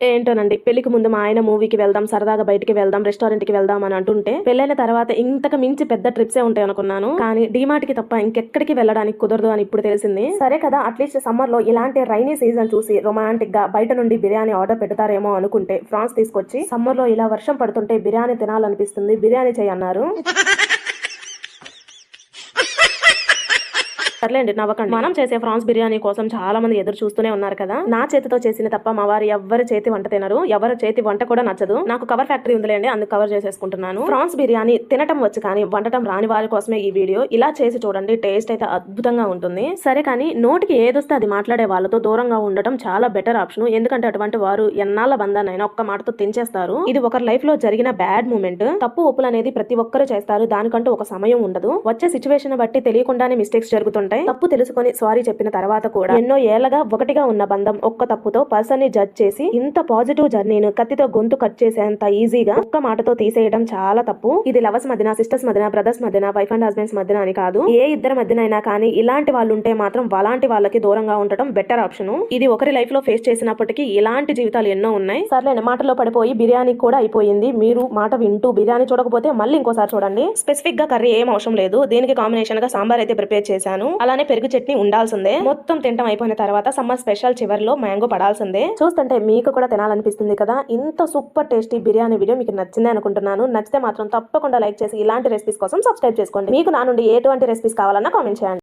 ఏంటోనండి పెళ్ళికి ముందు మా ఆయన మూవీకి వెళ్దాం సరదాగా బయటికి వెళ్దాం రెస్టారెంట్కి వెళ్దాం అని అంటుంటే పెళ్ళైన తర్వాత ఇంతకు మించి పెద్ద ట్రిప్సే ఉంటాయి అనుకున్నాను కానీ డిమార్ట్కి తప్ప ఇంకెక్కడికి వెళ్ళడానికి కుదరదు అని ఇప్పుడు తెలిసింది. సరే కదా అట్లీస్ట్ సమ్మర్లో ఇలాంటి రైనీ సీజన్ చూసి రొమాంటిక్గా బయట నుండి బిర్యానీ ఆర్డర్ పెడతారేమో అనుకుంటే ఫ్రాన్స్ తీసుకొచ్చి సమ్మర్లో ఇలా వర్షం పడుతుంటే బిర్యానీ తినాలనిపిస్తుంది బిర్యానీ చేయన్నారు సర్లేండి నవ్వకండి. మనం చేసే ఫ్రాన్స్ బిర్యానీ కోసం చాలా మంది ఎదురు చూస్తూనే ఉన్నారు కదా. నా చేతితో చేసిన తప్ప మా వారు ఎవరి చేతి వంట తినరు ఎవరి చేతి వంట కూడా నచ్చదు. నాకు కవర్ ఫ్యాక్టరీ ఉందిలేండి అందుకు కవర్ చేసేసుకుంటున్నాను. ఫ్రాన్స్ బిర్యానీ తినటం వచ్చు కానీ వండటం రాని వారి కోసమే ఈ వీడియో. ఇలా చేసి చూడండి టేస్ట్ అయితే అద్భుతంగా ఉంటుంది. సరే కానీ నోటికి ఏదొస్తే అది మాట్లాడే వాళ్ళతో దూరంగా ఉండటం చాలా బెటర్ ఆప్షన్ ఎందుకంటే అటువంటి వారు ఎన్నాళ్ళ బంధాన్నైనా ఒక్క మాటతో తెంచేస్తారు ఇది ఒకరి లైఫ్లో జరిగిన బ్యాడ్ మూమెంట్ తప్పు ఒప్పులు అనేది ప్రతి ఒక్కరు చేస్తారు. దానికంటూ ఒక సమయం ఉండదు. వచ్చే సిచ్యువేషన్ బట్టి తెలియకుండానే మిస్టేక్స్ జరుగుతుంటాయి. తప్పు తెలుసుకొని సారీ చెప్పిన తర్వాత కూడా ఎన్నో ఏళ్ళగా ఒకటిగా ఉన్న బంధం ఒక్క తప్పుతో పర్సన్ని జడ్జ్ చేసి ఇంత పాజిటివ్ జర్నీను కత్తితో గొంతు కట్ చేసేంత ఈజీగా ఒక్క మాటతో తీసేయడం చాలా తప్పు. ఇది లవర్స్ మధ్యన సిస్టర్స్ మధ్యన బ్రదర్స్ మధ్యన వైఫ్ అండ్ హస్బెండ్స్ మధ్యన అని కాదు. ఏ ఇద్దరి మధ్యనైనా కానీ ఇలాంటి వాళ్ళు ఉంటే మాత్రం అలాంటి వాళ్ళకి దూరంగా ఉండటం బెటర్ ఆప్షన్. ఇది ఒకరి లైఫ్లో ఫేస్ చేసినప్పటికీ ఇలాంటి జీవితాలు ఎన్నో ఉన్నాయి. సర్లేండి మాటలో పడిపోయి బిర్యానీ కూడా అయిపోయింది. మీరు మాట వింటూ బిర్యానీ చూడకపోతే మళ్ళీ ఇంకోసారి చూడండి. స్పెసిఫిక్గా కర్రీ ఏం అవసరం లేదు. దీనికి కాంబినేషన్గా సాంబార్ అయితే ప్రిపేర్ చేశాను. అలానే పెరుగు చట్నీ ఉండాల్సిందే. మొత్తం తింటం అయిపోయిన తర్వాత సమ్మర్ స్పెషల్ చివరిలో మ్యాంగో పడాల్సిందే. చూస్తుంటే మీకు కూడా తినాలనిపిస్తుంది కదా? ఇంత సూపర్ టేస్టీ బిర్యానీ వీడియో మీకు నచ్చింది అనుకుంటున్నాను. నచ్చితే మాత్రం తప్పకుండా లైక్ చేసి ఇలాంటి రెసిపీస్ కోసం సబ్స్క్రైబ్ చేసుకోండి. మీకు నా నుండి ఎటువంటి రెసిపీస్ కావాలన్నా కామెంట్ చేయండి.